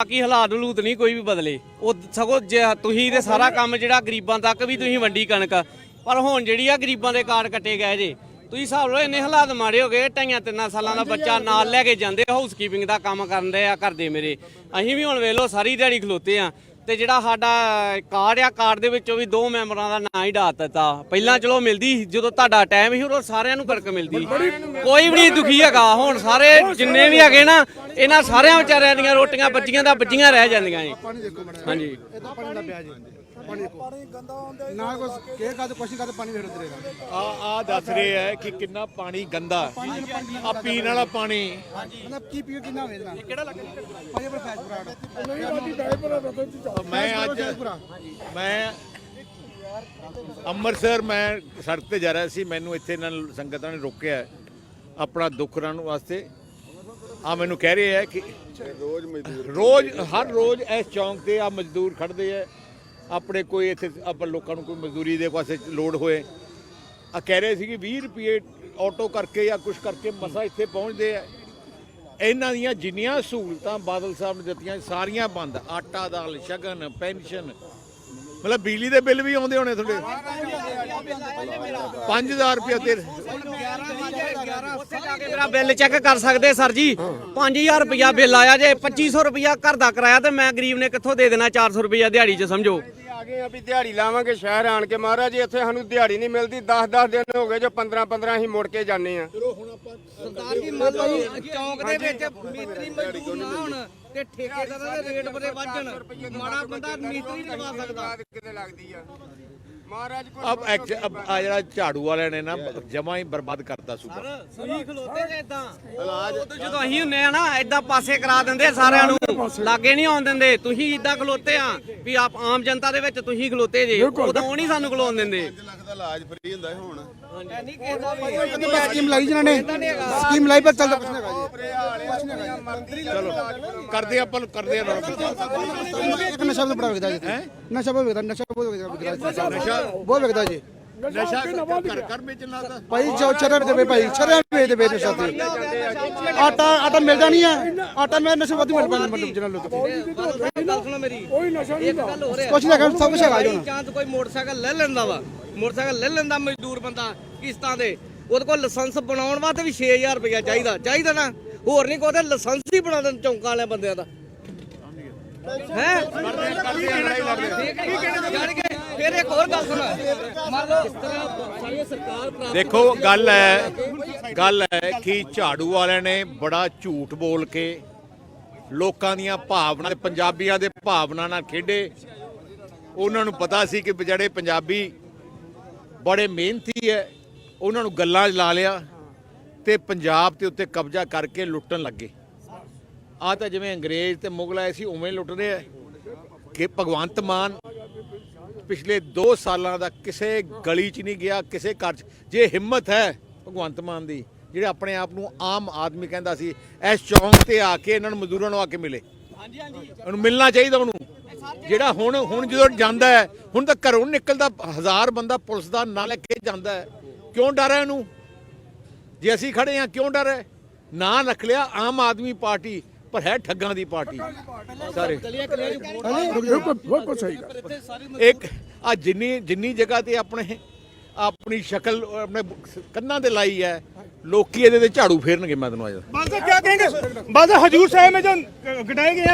ਬਾਕੀ ਹਾਲਾਤ ਹਲੂਤ ਨਹੀਂ, ਕੋਈ ਵੀ ਬਦਲੇ। ਉਹ ਸਗੋਂ ਤੁਸੀਂ ਤੇ ਸਾਰਾ ਕੰਮ ਜਿਹੜਾ ਗਰੀਬਾਂ ਤੱਕ ਵੀ ਤੁਸੀਂ ਵੰਡੀ ਕਣਕ, ਪਰ ਹੁਣ ਜਿਹੜੀ ਆ ਗਰੀਬਾਂ ਦੇ ਕਾਰਡ ਕੱਟੇ ਗਏ ਜੇ, ਤੁਸੀਂ ਹਿਸਾਬ ਲਓ ਇੰਨੇ ਹਾਲਾਤ ਮਾੜੇ ਹੋ ਗਏ, ਢਾਈਆਂ ਤਿੰਨਾਂ ਸਾਲਾਂ ਦਾ ਬੱਚਾ ਨਾਲ ਲੈ ਕੇ ਜਾਂਦੇ ਹਾਊਸ ਕੀਪਿੰਗ ਦਾ ਕੰਮ ਕਰਨ ਦੇ ਆ ਕਰਦੇ ਮੇਰੇ। ਅਸੀਂ ਵੀ ਹੁਣ ਵੇਖ ਲਓ ਸਾਰੀ ਦਿਹਾੜੀ ਖਲੋਤੇ ਆ। ਤੇ ਜਿਹੜਾ ਸਾਡਾ ਕਾਰਡ ਆ ਕਾਰਡ ਦੇ ਵਿੱਚੋਂ ਵੀ ਦੋ ਮੈਂਬਰਾਂ ਦਾ ਨਾਂ ਹੀ ਡਾ ਦਿੱਤਾ। ਪਹਿਲਾਂ ਚਲੋ ਮਿਲਦੀ ਸੀ, ਜਦੋਂ ਤੁਹਾਡਾ ਟਾਈਮ ਸੀ ਉਦੋਂ ਸਾਰਿਆਂ ਨੂੰ ਕਣਕ ਮਿਲਦੀ ਕੋਈ ਵੀ ਨਹੀਂ ਦੁਖੀ ਹੈਗਾ। ਹੁਣ ਸਾਰੇ ਜਿੰਨੇ ਵੀ ਹੈਗੇ ਨਾ ਇਹਨਾਂ ਸਾਰਿਆਂ ਵਿਚਾਰਿਆਂ ਦੀਆਂ ਰੋਟੀਆਂ ਬੱਚੀਆਂ ਦਾ ਬੱਚੀਆਂ ਰਹਿ ਜਾਂਦੀਆਂ ਜੀ ਹਾਂਜੀ। ਪਾਣੀ ਦੇਖੋ। ਗੰਦਾ ਆਉਂਦਾ ਨਾ ਕੁਛ ਕੇ ਕਾਦ ਕੁਛ ਕਾਦ ਪਾਣੀ ਵੇੜ ਰਹੇਗਾ ਆ। ਆ ਦੱਸ ਰਹੇ ਹੈ ਕਿ ਕਿੰਨਾ ਪਾਣੀ ਗੰਦਾ। ਆ ਪੀਣ ਵਾਲਾ ਪਾਣੀ। ਮਤਲਬ ਕੀ ਪੀਓ ਕਿੰਨਾ ਵੇਚਣਾ ਕਿਹੜਾ ਲੱਗਦਾ ਬਰਾੜ ਮੈਂ ਅੱਜ ਮੈਂ ਅੰਮ੍ਰਿਤਸਰ ਮੈਂ ਸੜਕ ਤੇ ਜਾ ਰਿਹਾ ਸੀ। ਮੈਨੂੰ ਇੱਥੇ ਇਹਨਾਂ ਸੰਗਤਾਂ ਨੇ ਰੋਕਿਆ ਆਪਣਾ ਦੁੱਖ ਰਹਿਣ ਵਾਸਤੇ। ਆ ਮੈਨੂੰ ਕਹਿ ਰਹੇ ਹੈ ਕਿ ਰੋਜ਼ ਮਜ਼ਦੂਰ ਰੋਜ਼ ਹਰ ਰੋਜ਼ ਇਸ ਚੌਂਕ ਤੇ ਆ ਮਜ਼ਦੂਰ ਖੜਦੇ ਆ। ਆਪਣੇ ਕੋਈ ਇੱਥੇ ਆਪਾਂ ਲੋਕਾਂ ਨੂੰ ਕੋਈ ਮਜ਼ਦੂਰੀ ਦੇ ਪਾਸੇ ਲੋਡ ਹੋਏ। ਆ ਕਹਿ ਰਹੇ ਸੀ ਕਿ 20 ਰੁਪਏ ਆਟੋ ਕਰਕੇ ਜਾਂ ਕੁਝ ਕਰਕੇ ਮਸਾ ਇੱਥੇ ਪਹੁੰਚਦੇ ਆ। ਇਹਨਾਂ ਦੀਆਂ ਜਿੰਨੀਆਂ ਸਹੂਲਤਾਂ ਬਾਦਲ ਸਾਹਿਬ ਨੇ ਦਿੱਤੀਆਂ, ਸਾਰੀਆਂ ਬੰਦ। ਆਟਾ ਦਾਲ, ਸ਼ਗਨ, ਪੈਨਸ਼ਨ। ਮਤਲਬ ਬਿਜਲੀ ਦੇ ਬਿੱਲ ਵੀ ਆਉਂਦੇ ਹੋਣੇ ਤੁਹਾਡੇ। 5000 ਰੁਪਏ ਤੇ ਉੱਥੇ ਜਾ ਕੇ ਮੇਰਾ ਬਿੱਲ ਚੈੱਕ ਕਰ ਸਕਦੇ ਸਰ ਜੀ? 5000 ਰੁਪਇਆ ਬਿੱਲ ਆਇਆ ਜੇ 2500 ਰੁਪਇਆ ਘਰ ਦਾ ਕਿਰਾਇਆ ਤੇ ਮੈਂ ਗਰੀਬ ਨੇ ਕਿੱਥੋਂ ਦੇ ਦੇਣਾ 400 ਰੁਪਇਆ ਦਿਹਾੜੀ 'ਚ, ਸਮਝੋ? ਆ ਗਏ ਆ ਵੀ ਦਿਹਾੜੀ ਲਾਵਾਂਗੇ ਸ਼ਹਿਰ ਆਣ ਕੇ। ਮਹਾਰਾਜ ਜੀ ਇੱਥੇ ਸਾਨੂੰ ਦਿਹਾੜੀ ਨਹੀਂ ਮਿਲਦੀ। 10-10 ਦਿਨ ਹੋ ਗਏ ਜੋ 15-15 ਅਸੀਂ ਮੁੜ ਕੇ ਜਾਂਦੇ ਆ। ਸਰਦਾਰ ਜੀ ਮਤਲਬ ਚੌਂਕ ਦੇ ਵਿੱਚ ਮੀਟਰੀ ਮਜ਼ਦੂਰ ਨਾ ਹੋਣ ਤੇ ਠੇਕੇਦਾਰਾਂ ਦੇ ਰੇਟ ਬੜੇ ਵੱਜਣ ਮਾੜਾ ਬੰਦਾ ਮੀਟਰੀ ਨਹੀਂ ਲਵਾ ਸਕਦਾ। ਕਿਤੇ ਲੱਗਦੀ ਆ। ਮਹਾਰਾਜ ਅਬ ਐਕਚ ਅਬ ਆ ਜਿਹੜਾ ਝਾੜੂ ਵਾਲਿਆਂ ਨੇ ਨਾ ਜਮਾ ਹੀ ਬਰਬਾਦ ਕਰਤਾ ਸੂਬਾ। ਤੁਸੀਂ ਖਲੋਤੇ ਜੇ ਇਦਾਂ ਉਦੋਂ ਜਦੋਂ ਅਸੀਂ ਹੁੰਨੇ ਆ ਨਾ ਇਦਾਂ ਪਾਸੇ ਕਰਾ ਦਿੰਦੇ ਸਾਰਿਆਂ ਨੂੰ। ਲਾਗੇ ਨਹੀਂ ਆਉਣ ਦਿੰਦੇ। ਤੁਸੀਂ ਇਦਾਂ ਖਲੋਤੇ ਆ ਵੀ ਆਪ ਆਮ ਜਨਤਾ ਦੇ ਵਿੱਚ ਤੁਸੀਂ ਖਲੋਤੇ ਜੇ। ਉਦੋਂ ਨਹੀਂ ਸਾਨੂੰ ਖਲੋਣ ਦਿੰਦੇ। ਕਿੰਨੀ ਸਕੀਮ ਲਾਈ ਜਿਨ੍ਹਾਂ ਨੇ ਸਕੀਮ ਲਾਈ ਪਰ ਚੱਲਦਾ ਕੁਛ ਨਹੀਂ ਚਲੋ ਕਰਦੇ ਆਪਾਂ ਕਰਦੇ ਆ ਇੱਕ ਨਸ਼ਾ ਵੀ ਬੜਾ ਵਿਕਦਾ ਜੀ। ਨਸ਼ਾ ਬਹੁਤ ਵਿਕਦਾ ਨਸ਼ਾ ਬਹੁਤ ਵਿਕਦਾ ਬਹੁਤ ਵਿਕਦਾ ਜੀ। ਨਸ਼ਾ ਘਰ ਘਰ ਵੇਚਣ ਲੱਗਦਾ ਭਾਈ ਜੋ ਚਰੇ ਦੇ ਭਾਈ ਚਰੇ ਵੇਚਦੇ ਵੇ ਨਸ਼ਾ ਤੇ ਆਟਾ ਆਟਾ ਮਿਲਦਾ ਨਹੀਂ ਹੈ ਆਟਾ ਮੈਂ ਨਸ਼ਾ ਵੱਧ ਮਿਲ ਪੈਂਦਾ ਮਤਲਬ ਜਿਹਨਾਂ ਲੋਕ ਗੱਲ ਸੁਣੋ ਮੇਰੀ। ਕੋਈ ਨਸ਼ਾ ਨਹੀਂ ਇੱਕ ਗੱਲ ਹੋ ਰਿਹਾ ਕੁਛ ਨਹੀਂ ਹੈਗਾ, ਸਭ ਕੁਛ ਹੈਗਾ ਜੀ। ਚਾਂਸ ਕੋਈ ਮੋਟਰਸਾਈਕਲ ਲੈ ਲੈਂਦਾ ਵਾ। ਮੋਟਰਸਾਈਕਲ ਲੈ ਲੈਂਦਾ ਮਜ਼ਦੂਰ ਬੰਦਾ ਕਿਸ਼ਤਾਂ ਦੇ। ਉਹਦੇ ਕੋਲ ਲਾਇਸੈਂਸ ਬਣਾਉਣ ਵਾਸਤੇ ਵੀ 6000 ਰੁਪਇਆ ਚਾਹੀਦਾ। ਚਾਹੀਦਾ ਨਾ। ਹੋਰ ਨਹੀਂ ਕੋਈ ਲਾਇਸੈਂਸ ਹੀ ਬਣਾ ਦੇਣ ਚੌਂਕਾਂ ਵਾਲਿਆਂ ਬੰਦਿਆਂ ਦਾ। ਹੈ। ਜਾਣ ਕੇ ਫਿਰ ਇੱਕ ਹੋਰ ਗੱਲ ਸੁਣ। ਮੰਨ ਲਓ ਇਸ ਤਰ੍ਹਾਂ ਸਾਡੀ ਸਰਕਾਰ ਦੇਖੋ, ਗੱਲ ਹੈ ਗੱਲ ਹੈ ਕਿ ਝਾੜੂ ਵਾਲਿਆਂ ਨੇ ਬੜਾ ਝੂਠ ਬੋਲ ਕੇ ਲੋਕਾਂ ਦੀਆਂ ਭਾਵਨਾ ਤੇ ਪੰਜਾਬੀਆਂ ਦੇ ਭਾਵਨਾ ਨਾਲ ਖੇਡੇ। ਉਹਨਾਂ ਨੂੰ ਪਤਾ ਸੀ ਕਿ ਜਿਹੜੇ ਪੰਜਾਬੀ ਬੜੇ ਮਿਹਨਤੀ ਹੈ ਉਹਨਾਂ ਨੂੰ ਗੱਲਾਂ 'ਚ ਲਾ ਲਿਆ ਤੇ ਪੰਜਾਬ ਦੇ ਉੱਤੇ ਕਬਜ਼ਾ ਕਰਕੇ ਲੁੱਟਣ ਲੱਗੇ। ਆ ਤਾਂ ਜਿਵੇਂ ਅੰਗਰੇਜ਼ ਤੇ ਮੁਗਲ ਆਏ ਸੀ, ਉਵੇਂ ਲੁੱਟ ਰਹੇ ਆ ਕਿ ਭਗਵੰਤ ਮਾਨ ਪਿਛਲੇ 2 ਸਾਲਾਂ ਦਾ ਕਿਸੇ ਗਲੀ 'ਚ ਨਹੀਂ ਗਿਆ ਕਿਸੇ ਘਰ 'ਚ। ਜੇ ਹਿੰਮਤ ਹੈ ਭਗਵੰਤ ਮਾਨ ਦੀ ਜਿਹੜੇ ਆਪਣੇ ਆਪ ਨੂੰ ਆਮ ਆਦਮੀ ਕਹਿੰਦਾ ਸੀ ਇਸ ਚੌਂਕ ਤੇ ਆ ਕੇ ਇਹਨਾਂ ਨੂੰ ਮਜ਼ਦੂਰਾਂ ਨੂੰ ਆ ਕੇ ਮਿਲੇ। ਹਾਂਜੀ ਹਾਂਜੀ। ਉਹਨੂੰ ਮਿਲਣਾ ਚਾਹੀਦਾ ਉਹਨੂੰ। ਜਿਹੜਾ ਹੁਣ ਹੁਣ ਜਦੋਂ ਜਾਂਦਾ ਹੈ ਹੁਣ ਤਾਂ ਘਰੋਂ ਨਿਕਲਦਾ ਹਜ਼ਾਰ ਬੰਦਾ ਪੁਲਿਸ ਦਾ ਨਾਂ ਲੈ ਕੇ ਜਾਂਦਾ ਹੈ। ਕਿਉਂ ਡਰ ਹੈ ਇਹਨੂੰ ਜੇ ਅਸੀਂ ਖੜੇ ਹਾਂ ਕਿਉਂ ਡਰ ਹੈ? ਨਾਂ ਰੱਖ ਲਿਆ ਆਮ ਆਦਮੀ ਪਾਰਟੀ। ਪਰ ਹੈ ਠੱਗਾਂ ਦੀ ਪਾਰਟੀ। ਸਾਰੇ। ਇੱਕ ਆ ਜਿੰਨੀ ਜਿੰਨੀ ਜਗ੍ਹਾ ਤੇ ਆਪਣੇ, ਆਪਣੀ ਸ਼ਕਲ, ਆਪਣੇ ਕੰਨਾਂ ਤੇ ਲਾਈ ਹੈ, ਲੋਕੀ ਇਹਦੇ ਤੇ ਝਾੜੂ ਫੇਰਨਗੇ, ਮੈਂ ਤੈਨੂੰ ਆਇਆ ਬਸ ਕੀ ਕਹਿੰਗੇ? ਬਸ ਹਜੂਰ ਸਾਹਿਬ ਮੇ ਜੋ ਗਡਾਏ ਗਏ